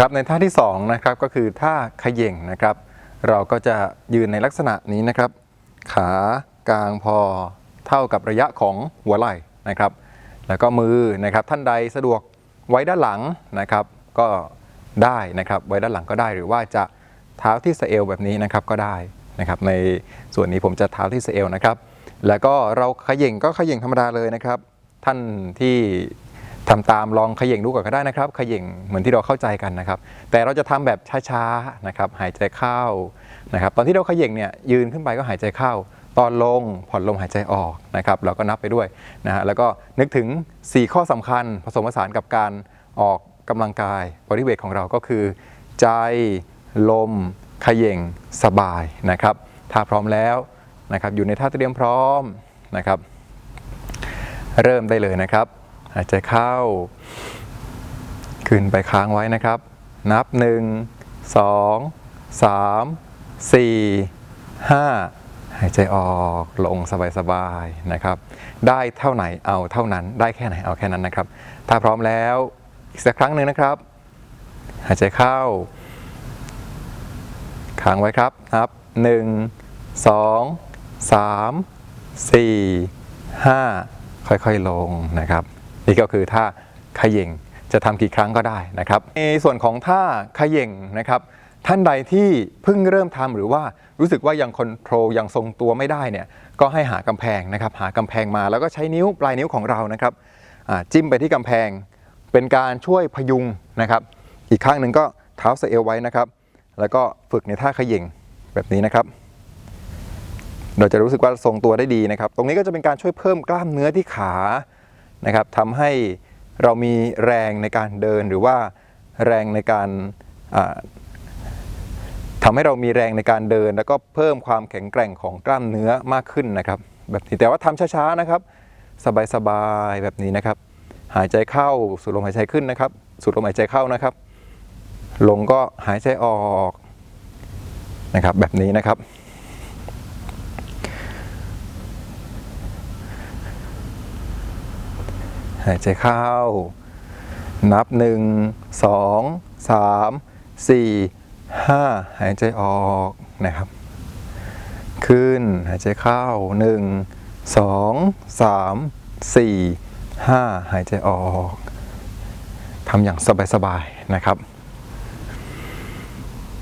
ครับในท่าที่สองนะครับก็คือท่าเขย่งนะครับ เราก็จะยืนในลักษณะนี้นะครับ ขากลางพอเท่ากับระยะของหัวไหล่นะครับ แล้วก็มือนะครับท่านใดสะดวกไว้ด้านหลังนะครับ ก็ได้นะครับไว้ด้านหลังก็ได้หรือว่าจะเท้าที่สเอวแบบนี้นะครับก็ได้นะครับ ในส่วนนี้ผมจะเท้าที่สเอวนะครับ แล้วก็เราขย่งก็ขย่งธรรมดาเลยนะครับ ท่านที่ ทำตามลองขย่งดูก่อนก็ได้นะครับขย่งเหมือนที่เราเข้าใจกันนะครับ แต่เราจะทำแบบช้าๆนะครับหายใจเข้านะครับ ตอนที่เราขย่งเนี่ยยืนขึ้นไปก็หายใจเข้า ตอนลงผ่อนลมหายใจออกนะครับเราก็นับไปด้วยนะฮะแล้วก็นึกถึง 4 ข้อสำคัญผสมผสานกับการออกกำลังกายบริเวณของเราก็คือ ใจลมขย่งสบายนะครับถ้าพร้อมแล้วนะครับอยู่ในท่าเตรียมพร้อมนะครับ เริ่มได้เลยนะครับ หายใจเข้า ขึ้นไปค้างไว้นะครับ นับ 1 2 3 4 5 หายใจออกลงสบายๆนะครับ ได้เท่าไหนเอาเท่านั้น ได้แค่ไหนเอาแค่นั้นนะครับ ถ้าพร้อมแล้วอีกสักครั้งหนึ่งนะครับ หายใจเข้า ค้างไว้ครับนับ 1 2 3 4 5 ค่อยๆ ลงนะครับ นี่ก็คือท่าขย่งจะทำกี่ครั้งก็ได้นะครับ ในส่วนของท่าขย่งนะครับ ท่านใดที่เพิ่งเริ่มทำหรือว่ารู้สึกว่ายังคอนโทรลยังทรงตัวไม่ได้เนี่ยก็ให้หากำแพงนะครับ หากำแพงมาแล้วก็ใช้นิ้วปลายนิ้วของเรานะครับจิ้มไปที่กำแพง เป็นการช่วยพยุงนะครับ อีกข้างหนึ่งก็เท้าสเอวไว้นะครับ แล้วก็ฝึกในท่าขย่งแบบนี้นะครับเราจะรู้สึกว่าทรงตัวได้ดีนะครับ ตรงนี้ก็จะเป็นการช่วยเพิ่มกล้ามเนื้อที่ขา นะครับทำให้เรามีแรงในการเดินหรือว่าแรงในการทำให้เรามีแรงในการเดิน แล้วก็เพิ่มความแข็งแกร่งของกล้ามเนื้อมากขึ้นนะครับ แบบนี้แต่ว่าทำช้าๆนะครับ สบายๆแบบนี้นะครับ หายใจเข้าสูดลมหายใจขึ้นนะครับ สูดลมหายใจเข้านะครับ ลงก็หายใจออกนะครับแบบนี้นะครับ หายใจเข้า นับ1 2 3 4 5หายใจออกนะครับ ขึ้นหายใจเข้า1 2 3 4 5หายใจออกทำอย่างสบายๆนะครับ